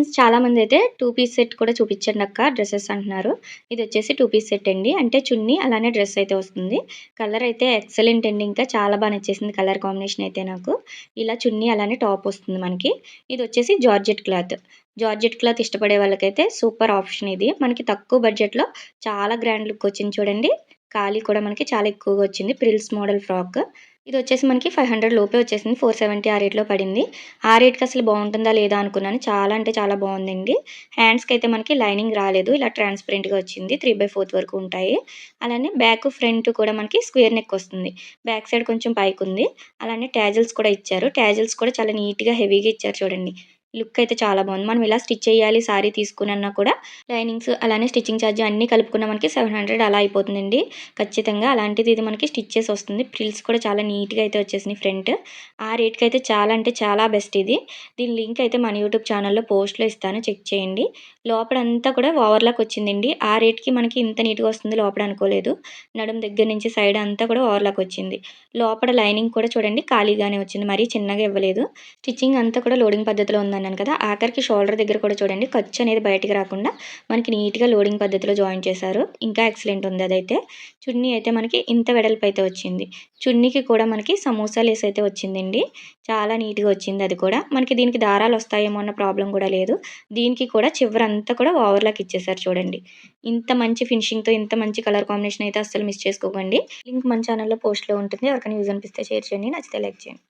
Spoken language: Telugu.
ఫ్రెండ్స్ చాలామంది అయితే టూ పీస్ సెట్ కూడా చూపించండి అక్క డ్రెస్సెస్ అంటున్నారు. ఇది వచ్చేసి టూ పీస్ సెట్ అండి. అంటే చున్నీ అలానే డ్రెస్ అయితే వస్తుంది. కలర్ అయితే ఎక్సలెంట్ అండి. ఇంకా చాలా బాగా నచ్చేసింది కలర్ కాంబినేషన్ అయితే నాకు. ఇలా చున్నీ అలానే టాప్ వస్తుంది మనకి. ఇది వచ్చేసి జార్జెట్ క్లాత్. జార్జెట్ క్లాత్ ఇష్టపడే వాళ్ళకైతే సూపర్ ఆప్షన్ ఇది. మనకి తక్కువ బడ్జెట్లో చాలా గ్రాండ్ లుక్ వచ్చింది చూడండి. ఖాళీ కూడా మనకి చాలా ఎక్కువగా వచ్చింది. ప్రిల్స్ మోడల్ ఫ్రాక్ ఇది వచ్చేసి మనకి ఫైవ్ హండ్రెడ్ లోపే వచ్చేసింది. ఫోర్ సెవెంటీ ఆ రేట్లో పడింది. ఆ రేట్కి అసలు బాగుంటుందా లేదా అనుకున్నాను. చాలా అంటే చాలా బాగుందండి. హ్యాండ్స్కి అయితే మనకి లైనింగ్ రాలేదు. ఇలా ట్రాన్స్పరెంట్గా వచ్చింది. త్రీ బై ఫోర్త్ వరకు ఉంటాయి. అలానే బ్యాక్ ఫ్రంట్ కూడా మనకి స్క్వేర్ నెక్ వస్తుంది. బ్యాక్ సైడ్ కొంచెం పైకి ఉంది అలానే ట్యాజిల్స్ కూడా ఇచ్చారు. ట్యాజిల్స్ కూడా చాలా నీట్గా హెవీగా ఇచ్చారు చూడండి. లుక్ అయితే చాలా బాగుంది. మనం ఇలా స్టిచ్ చేయాలి సారీ తీసుకున్నా కూడా లైనింగ్స్ అలానే స్టిచ్చింగ్ ఛార్జ్ అన్నీ కలుపుకున్న మనకి సెవెన్ హండ్రెడ్ అలా అయిపోతుందండి. ఖచ్చితంగా అలాంటిది ఇది మనకి స్టిచ్ చేసి వస్తుంది. ప్రిల్స్ కూడా చాలా నీట్గా అయితే వచ్చేసినాయి ఫ్రంట్. ఆ రేట్కి అయితే చాలా అంటే చాలా బెస్ట్ ఇది. దీని లింక్ అయితే మన యూట్యూబ్ ఛానల్లో పోస్ట్లో ఇస్తాను. చెక్ చేయండి. లోపలంతా కూడా ఓవర్లాక్ వచ్చిందండి. ఆ రేట్కి మనకి ఇంత నీట్గా వస్తుంది లోపల అనుకోలేదు. నడుం దగ్గర నుంచి సైడ్ అంతా కూడా ఓవర్లాక్ వచ్చింది. లోపల లైనింగ్ కూడా చూడండి ఖాళీగానే వచ్చింది. మరీ చిన్నగా ఇవ్వలేదు. స్టిచ్చింగ్ అంతా కూడా లోడింగ్ పద్ధతిలో అన్నాను కదా ఆఖరికి షోల్డర్ దగ్గర కూడా చూడండి ఖర్చు అనేది బయటికి రాకుండా మనకి నీట్గా లోడింగ్ పద్ధతిలో జాయిన్ చేశారు. ఇంకా ఎక్సలెంట్ ఉంది అదైతే. చున్నీ అయితే మనకి ఇంత వెడల్పు అయితే వచ్చింది. చున్నీకి కూడా మనకి సమోసా లేస్ అయితే వచ్చిందండి. చాలా నీట్గా వచ్చింది అది కూడా. మనకి దీనికి దారాలు వస్తాయేమో అన్న ప్రాబ్లం కూడా లేదు. దీనికి కూడా చివరంతా కూడా ఓవర్లాక్ ఇచ్చేసారు చూడండి. ఇంత మంచి ఫినిషింగ్తో ఇంత మంచి కలర్ కాంబినేషన్ అయితే అస్సలు మిస్ చేసుకోకండి. లింక్ మన ఛానల్లో పోస్ట్లో ఉంటుంది. ఎవరికైనా యూజ్ అనిపిస్తే షేర్ చేయండి. నచ్చితే లైక్ చేయండి.